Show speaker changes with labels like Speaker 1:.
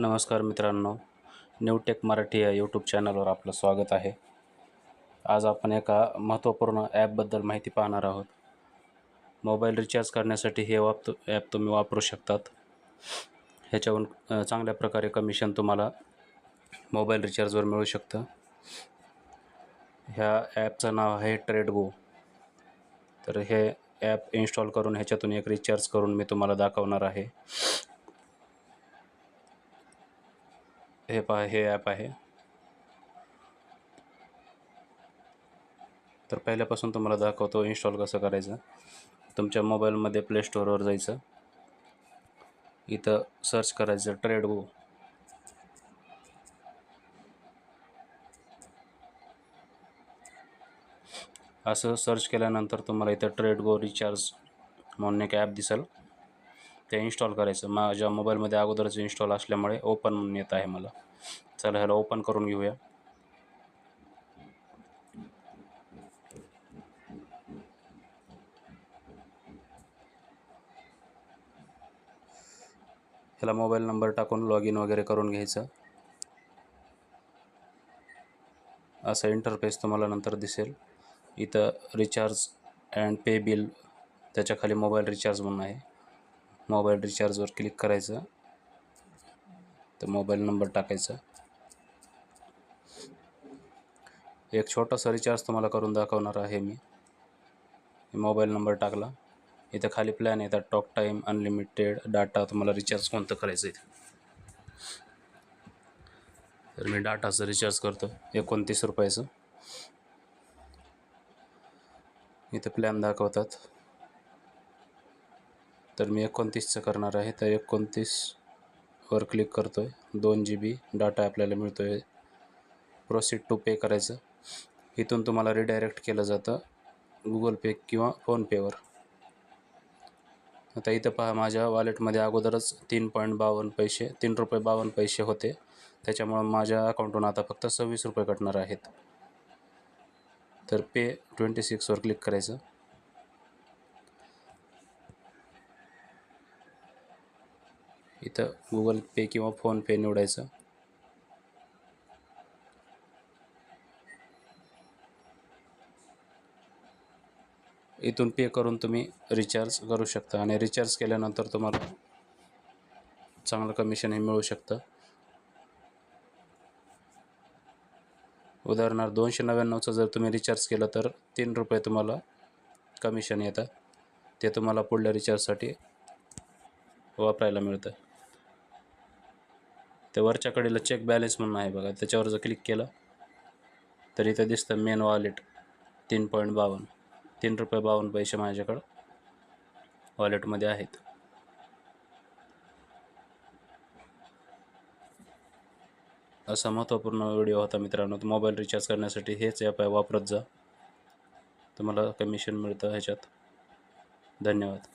Speaker 1: नमस्कार मित्रांनो न्यूटेक मराठी या यूट्यूब चॅनलवर आपलं स्वागत आहे. आज आपण एका महत्त्वपूर्ण ॲपबद्दल माहिती पाहणार आहोत. मोबाईल रिचार्ज करण्यासाठी हे वाप ॲप तुम्ही वापरू शकतात. ह्याच्यावरून चांगल्या प्रकारे कमिशन तुम्हाला मोबाईल रिचार्जवर मिळू शकतं. ह्या ॲपचं नाव आहे ट्रेड गो तर हे ॲप इन्स्टॉल करून ह्याच्यातून एक रिचार्ज करून मी तुम्हाला दाखवणार आहे. हे पहा हे ॲप आहे. तर पहिल्यापासून तुम्हाला दाखवतो इन्स्टॉल कसं करायचं. तुमच्या मोबाईलमध्ये प्ले स्टोअरवर जायचं. इथं सर्च करायचं ट्रेड गो असं सर्च केल्यानंतर तुम्हाला इथं ट्रेड गो रिचार्ज म्हणून एक ॲप दिसेल. ते इन्स्टॉल करायचं. माझ्या मोबाईलमध्ये अगोदरच इन्स्टॉल असल्यामुळे ओपन म्हणून येत आहे मला. चला ह्याला ओपन करून घेऊया. ह्याला मोबाईल नंबर टाकून लॉग इन वगैरे करून घ्यायचं. असं इंटरफेस तुम्हाला नंतर दिसेल. इथं रिचार्ज अँड पे बिल त्याच्याखाली मोबाईल रिचार्ज म्हणून आहे. मोबाईल रिचार्जवर क्लिक करायचं. तर मोबाईल नंबर टाकायचा. एक छोटासा रिचार्ज तुम्हाला करून दाखवणार आहे मी. मोबाईल नंबर टाकला. इथं खाली प्लॅन येतात टॉक टाईम अनलिमिटेड डाटा तुम्हाला रिचार्ज कोणतं करायचं आहे तर मी डाटाचं रिचार्ज करतो. एकोणतीस रुपयाचं. इथं प्लॅन दाखवतात. तर मी एकोणतीसचं करणार आहे. तर एकोणतीसवर क्लिक करतो आहे दोन जी बी डाटा आपल्याला मिळतो आहे प्रोसीड टू पे करायचं. इथून तुम्हाला रिडायरेक्ट केलं जातं गुगल पे किंवा फोनपेवर आता इथं पहा माझ्या वॉलेटमध्ये अगोदरच तीन पॉईंट बावन्न पैसे तीन रुपये बावन्न पैसे होते. त्याच्यामुळं माझ्या अकाउंटून आता फक्त सव्वीस रुपये कटणार आहेत. तर पे ट्वेंटी सिक्सवर क्लिक करायचं. इथं गुगल पे किंवा फोनपे निवडायचं. इथून पे करून तुम्ही रिचार्ज करू शकता आणि रिचार्ज केल्यानंतर तुम्हाला चांगलं कमिशन हे मिळू शकतं. उदाहरणार्थ दोनशे नव्याण्णवचं जर तुम्ही रिचार्ज केलं तर तीन रुपये तुम्हाला कमिशन येतं. ते तुम्हाला पुढल्या रिचार्जसाठी वापरायला मिळतं. ते वरच्या कडेला चेक बॅलेन्स म्हणून आहे बघा. त्याच्यावर जर क्लिक केलं तर इथं दिसतं मेन वॉलेट तीन पॉईंट बावन्न तीन रुपये बावन्न पैसे माझ्याकडं वॉलेटमध्ये आहेत. असा महत्त्वपूर्ण व्हिडिओ होता मित्रांनो. मोबाईल रिचार्ज करण्यासाठी हेच ॲप आहे. वापरत जा. तुम्हाला कमिशन मिळतं ह्याच्यात. धन्यवाद.